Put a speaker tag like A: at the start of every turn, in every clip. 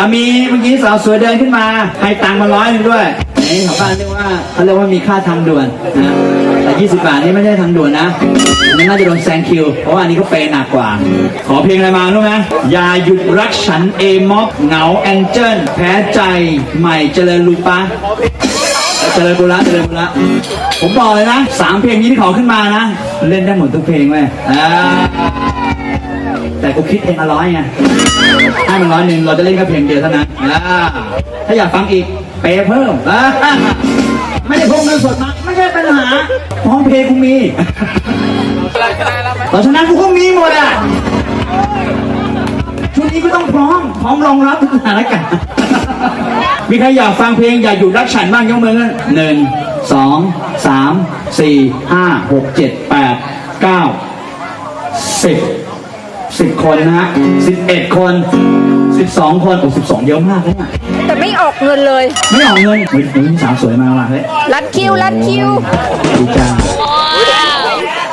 A: อะมีเมื่อกี้สาวสวยเดินขึ้นมาให้ตังค์มาร้อยหนึ่งด้วยนี่ชาวบ้านเรียกว่าเขาเรียกว่ามีค่าทางด่วนนะแต่20บาทนี่ไม่ใช่ทางด่วนนะอันนี้น่าจะโดนแซงคิว เพราะว่าอันนี้ก็เปย์หนักกว่า ขอเพลงอะไรมารู้ไหมอย่าหยุดรักฉันเอม็อกเหงาแองเจิลแพ้ใจใหม่เจริญรูปะเจริญบุระเจริญบุระผมบอกเลยนะสามเพลงนี้ที่ขอขึ้นมานะ เล่นได้หมดทุกเพลงเลยแต่กูคิดเพลงละร้อยไง ให้มันร้อยหนึ่งเราจะเล่นแค่เพลงเดียวเท่านั้นอ่าถ้าอยากฟังอีกเปย์เพิ่มอ่าไม่ได้พกเงินสดมาไม่ใช่ปัญหาพร้อมเพลงกูมีเพราะฉะนั้นกูก็มีหมดอะช่วงนี้ก็ต้องพร้อมพร้อมรองรับทุกสถานการณ์มีใครอยากฟังเพลงอยากอยู่รักฉันบ้างยกมือขึ้นหนึ่งสองสามสี่ห้าหกเจ็ดแปดเก้าสิบ สิบคนนะฮะสิบเอ็ดคนสิบสองคนโอ้สิบสองเยอะมากเลยเนี่ย
B: แต่ไม่ออกเงินเลย
A: ไม่ออกเงินเฮ้ยเฮ้ยสาวสวยมาว่ะเฮ้ย
B: รัดคิวรัดคิว
A: ดีจัง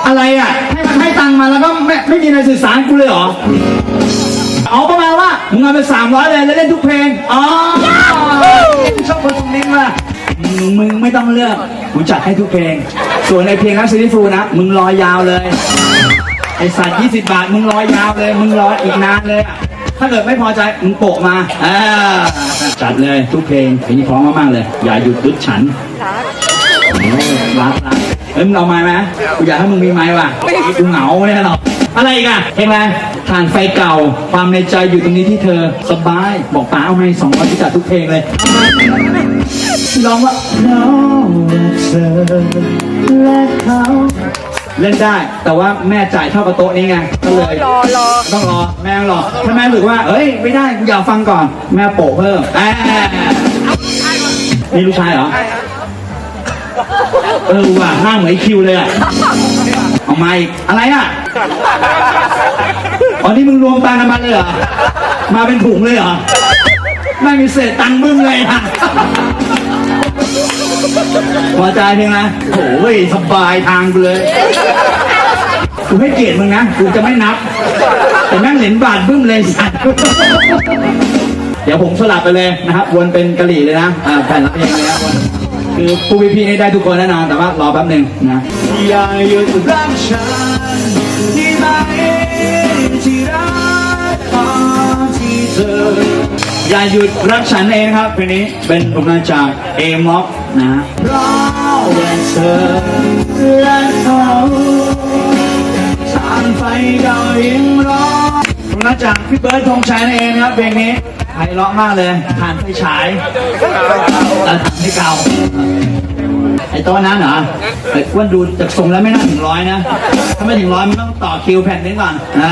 A: อะไรอะให้ให้ตังค์มาแล้วก็ไม่ไม่มีในสื่อสารกูเลยเหรอเอาประมาณว่ามึงเอาไปสามร้อยเลยแล้วเล่นทุกเพลงอ๋อชอบคนตรงนี้มามึงมึงไม่ต้องเลือกกูจัดให้ทุกเพลง ส่วนในเพลงรักซีรีส์ฟูนะ มึงรอยาวเลย ไอสัตว์ยี่สิบบาทมึงรอยาวเลย มึงรออีกนานเลยอะถ้าเกิดไม่พอใจมึงโปะมาอ่าจัดเลยทุกเพลงเพลงนี้พร้อมมากๆเลย อย่าหยุดดึดฉันรักรักเอ้ยมึงเอาไม้ไหมกูอยากให้มึงมีไม้ว่ะกูเหงาเนี่ยหรอกอะไรอีกอะเพลงอะไรทานไฟเก่า ความในใจอยู่ตรงนี้ที่เธอสบาย บอกป้าเอาให้สองร้อยที่จัดทุกเพลงเลยลองว่าเราเธอและเขา เล่นได้ แต่ว่าแม่จ่ายเท่ากับโต๊ะนี้ไงก็เลย
B: รอรอ
A: ต้องรอแม่ต้องรอถ้าแม่รู้สึกว่าเอ้ยไม่ได้กูอยากฟังก่อน แม่โปะเพิ่มแอะนี่ลูกชายเหรอเออว่ะหน้าเหมือนไอ้คิวเลยอะเอามาอีกอะไรอะอ๋อนี่มึงรวมตังค์กันมาเลยเหรอมาเป็นถุงเลยเหรอไม่มีเศษตังค์มึงเลยอะ พอใจเพียงนะโอ้ยสบายทางกูเลยกูให้เกียรติมึงนะกูจะไม่นับ แต่แม่งเหรียญบาทบึ้มเลยสัตว์เดี๋ยวผมสลับไปเลยนะครับวนเป็นกะหรี่เลยนะอ่าแผ่นละเพลงเลยนะคือผู้พี่ๆนี่ได้ทุกคนแน่นอนแต่ว่ารอแป๊บหนึ่งนะอย่าหยุดรักฉันที่ไหนที่รักตอนที่เธอ อย่าหยุดรักฉันเองครับเพลงนี้เป็นผลงานจากเอม็อกนะเพราะว่าเธอและเขาทางไฟเก่ายังรอผลงานจากพี่เบิร์ดธงชัยนั่นเองนะครับเพลงนี้ไพเราะมากเลยผ่านไฟฉายแล้วทำให้เก่าไอ้โต๊ะนั้นเหรอไอ้อ้วนดูจากทรงแล้วไม่น่าถึงร้อยนะ ถ้าไม่ถึงร้อยมันต้องต่อคิวแผ่นนี้ก่อนอ่า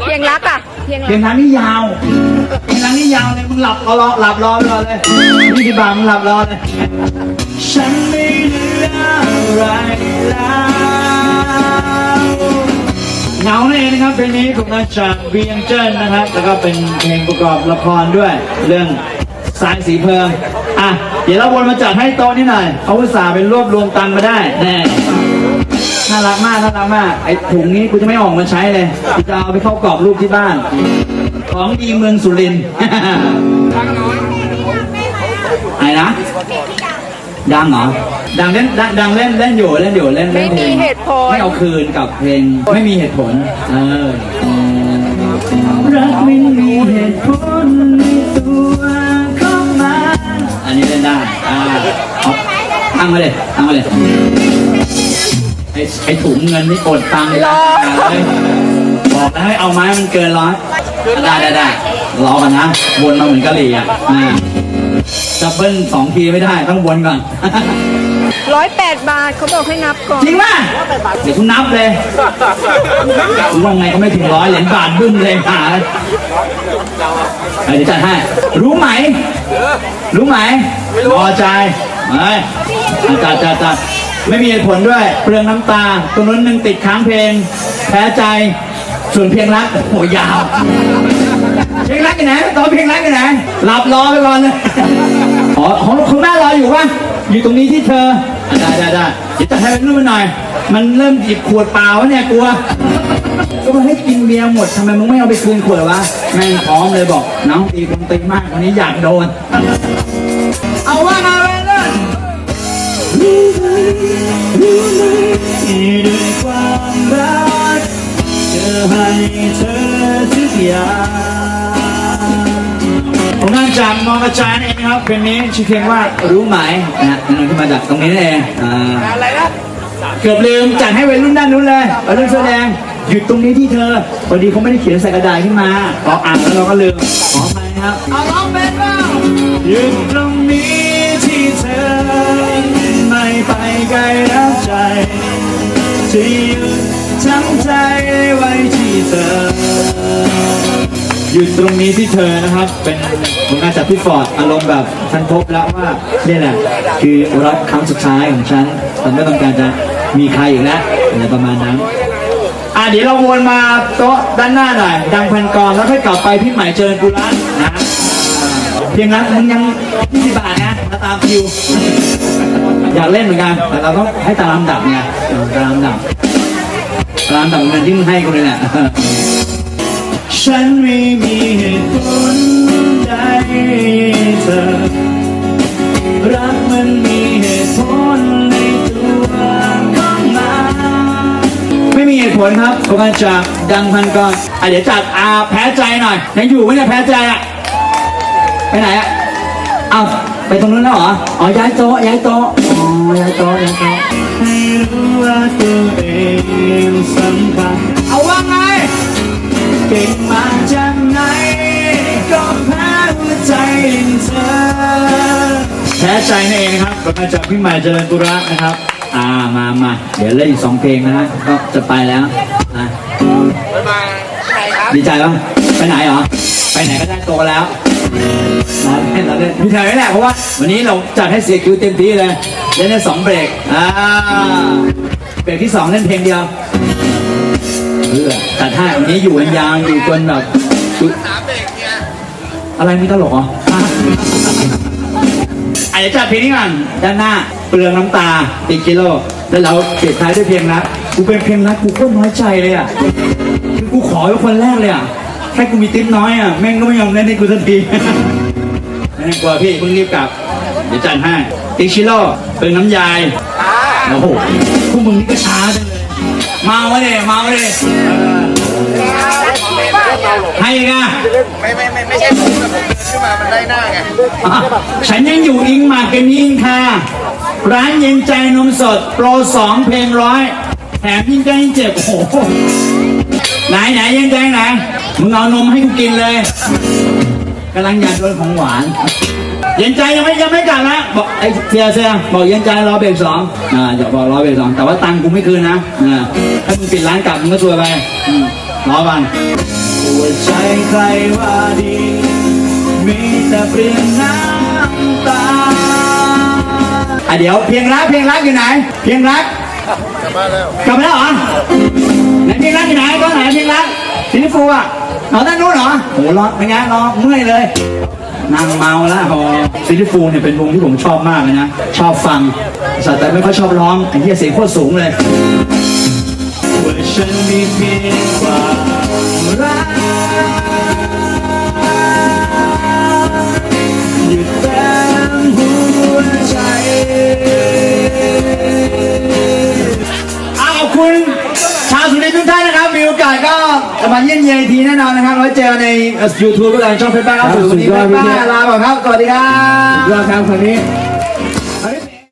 B: เพียงรักอะ เพียง
A: เพล
B: รัก
A: งนั้นนี่ยาวเพลงนั้นนี่ยาวเลยมึงหลับรอหลับรอไปรอเลยยี่สิบบามึงหลับรอเลยฉันไม่เหลืออะไรแล้วเหงานั่นเองนะครับเพลงนี้ผมมาจากเวียงเจิ้นนะครับ แล้วก็เป็นเพลงประกอบละครด้วย เรื่องสายสีเพลิงอะเดี๋ยวเราวนมาจัดให้โต๊ะนี่หน่อยเขาอุตส่าห์เป็นรวบรวมตังค์มาได้แน่ น่ารักมากน่ารักมากไอ้ถุงนี้กูจะไม่ออกมาใช้เลยกูจะเอาไปเข้ากรอบรูปที่บ้าน ของดีเมืองสุรินทร์อะไรนะดังเหรอดังเล่นดังดังเล่นเล่นอยู่เล่นอยู่เล่นเล่นพลง
B: ไม่มีเหตุผล
A: ไม่เอาคืนกับเพลงไม่มีเหตุผลเออรักไม่มีเหตุผลในตัวเข้ามาอันนี้เล่นได้อ่าเอาตั้งมาเลยตั้งมาเลย ไอ้ไอ้ถุงเงินนี่กดตังค์เลยนะเลยบอกแล้วให้เอาไม้มันเกินร้อยได้ได้ได้รอกันนะ วนมาเหมือนกะหรี่อะอ่าจะเบิ้ลสองทีไม่ได้ต้องวนก่อน
B: ร้อยแปดบาทเขาบอกให้นับก่อน
A: จริงป่ะเดี๋ยวคุณนับเลยว่าไงก็ไม่ถึงร้อยเหรียญบาทบึ้มเลยหาเดี๋ยวจัดให้รู้ไหม รู้ไหมพอใจเฮ้ยจัดจัดจัด ไม่มีเหตุผลด้วยเปลืองน้ำตาตรงนู้นหนึ่งติดค้างเพลง แพ้ใจส่วนเพลงรักโหยาว เพลงรักอยู่ไหนตอนเพลงรักอยู่ไหนหลับรอไปก่อนเลยอ๋อของคุณแม่รออยู่ป่ะอยู่ตรงนี้ที่เธออะได้ได้ได้เดี๋ยวจะให้เป็นรูปมาหน่อย มันเริ่มหยิบขวดเปล่าวะเนี่ยกลัว ก็มาให้กินเบียร์หมดทำไมมึงไม่เอาไปคืนขวดวะแม่งพร้อมเลยบอกน้องตีคนตีมากวันนี้อยากโดน เอาว่ามาเว้ยเล่ น
C: ด้วยความรักจะให้เธอทุกอย่าง
A: ผมงานจากมองกระจายนั่นเองครับเพลงนี้ชื่อเพลงว่ารู้ไหมนะฮะนั่นขึ้นมาจากตรงนี้นั่นเองอ่าอะไรนะเกือบลืมจัดให้วัยรุ่นด้านนู้นเลยวัยรุ่นแสอแดงหยุดตรงนี้ที่เธอพอดีเขาไม่ได้เขียนใส่กระดาษขึ้นมาเราอ่านแล้วเราก็ลืมขออภัยครับเอาร้องเป็นบ้าง
C: ยืนตรงนี้ จที่หยุดทั้งใจไว้ที่เธอ
A: หยุดตรงนี้ที่เธอนะครับ เป็นผลงานจากพี่ฟอร์ดอารมณ์แบบฉันพบแล้วว่าเนี่ยแหละ คือรักครั้งสุดท้ายของฉันฉันไม่ต้องการจะมีใครอีกแล้วอะไรประมาณนั้นอะเดี๋ยวเราวนมาโต๊ะด้านหน้าหน่อย ดังพันกรแล้วค่อยกลับไปพี่หม่เจริญกุละนะเพียงนั้นมึงยัง20บาทนะมาตามคิว อยากเล่นเหมือนกัน แต่เราต้องให้ตามลำดับไงเออตามลำดับตามลำดับเงินที่มึงให้กูเลยแหละ
C: ฉันไม่มีเหตุผลใดเธอรักมันมีเหตุผลในตัวของมัน
A: ไม่มีเหตุผลครับผมมาจากดังพันกรอะเดี๋ยวจัดอาแพ้ใจหน่อยยังอยู่ไหมเนี่ยแพ้ใจอะไปไหนอะอ้าว ไปตรงนู้นแล้วเหรอ อ๋อ ย้ายโต๊ะ ย้ายโต๊ะ อ๋อ ย้ายโต๊ะ ย้ายโต๊ะ
C: ให้รู้ว่าตัวเองสำคัญ
A: เอาว่าไง
C: เก่งมาจากไหน ก็แพ้หัวใจอย่างเธอ
A: แพ้ใจนั่นเองนะครับผมมาจากพี่ใหม่เจริญกุระนะครับ อ่า มามา เดี๋ยวเล่นอีกสองเพลงนะฮะ ก็จะไปแล้วนะดีใจปะไปไหนเหรอ ไปไหนก็ได้โตแล้วนอน เล่นนอนเล่นมีแถวนี้แหละเพราะว่าวันนี้เราจัดให้เสียคิวเต็มที่เลยเล่นได้สองเบรกอ่าเบรกที่สองเล่นเพลงเดียวเออจัดให้วันนี้อยู่กันยาวอยู่จนแบบอะไรมีตลกเหรออะอาจจะจัดเพลงนี้ก่อนด้านหน้าเปลืองน้ำตาติดกิโลแล้วเราเก็บท้ายด้วยเพลงรักกูเป็นเพลงรักกูโคตรน้อยใจเลยอะคือกูขอเป็นคนแรกเลยอะ แค่กูมีติ๊บน้อยอะแม่งก็ไม่ยอมเล่นให้กูสักทีไม่ต้องกลัวพี่เพิ่งรีบกลับ เดี๋ยวจัดให้ติชิโร่เปลืองน้ำยายโอ้โหพวกมึงนี่ก็ช้าจังเลยเมาวะเนี่ยเมาวะเนี่ยเออให้อีกอะ
D: ไม่ไม่ไม่ไม่ใช่ผมแต่ผมเดินขึ้นมามันได้หน้าไง
A: อะฉันยังอยู่อิงหมากกันนี้อิงค่ะ ร้านเย็นใจนมสด โปรสองเพลงร้อยแถมยิ่งใจยิ่งเจ็บโอ้โหไหนไหนเย็นใจไหน มึงเอานมให้กูกินเลยกำลังอยากโดนของหวาน เย็นใจยังไม่ยังไม่กลับนะบอกไอ้เสียเสียบอกเย็นใจรอเบรกสองอ่าอย่าบอกรอเบรกสองแต่ว่าตังค์กูไม่คืนนะอ่าถ้ามึงปิดร้านกลับมึงก็ซวยไปอืมรอบัน
C: หัวใจใครว่าดี มีแต่เปลี่ยนน้ำตา
A: อะเดี๋ยวเพลงรักเพลงรักอยู่ไหน เพลงรัก
D: กลับบ้านแล้ว
A: กลับมาแล้วเหรอไหนเพลงรักอยู่ไหนก็ไหนเพลงรักซิลิฟูอะ เอาด้านนู้นเหรอโหรอเป็นไงรอเมื่อยเลยนั่งเมาแล้วโอ้ซิลิฟูเนี่ยเป็นวงที่ผมชอบมากเลยนะ ชอบฟังแต่ไม่ค่อยชอบร้องไอ้เหี้ยเสียงโคตรสูงเลย
C: ว่าฉันมีเพียงความรัก ยี่
A: ยมเยียนอีกทีแน่นอนนะครับไว้เจอในยูทูบก็ได้ช่องเฟซบุ๊กครับ
C: สุดยอด
A: เฟซบุ๊ก
C: พี่
A: ลาไปก่อนครับสวัสดีครับ
C: ยอดครับคนนี้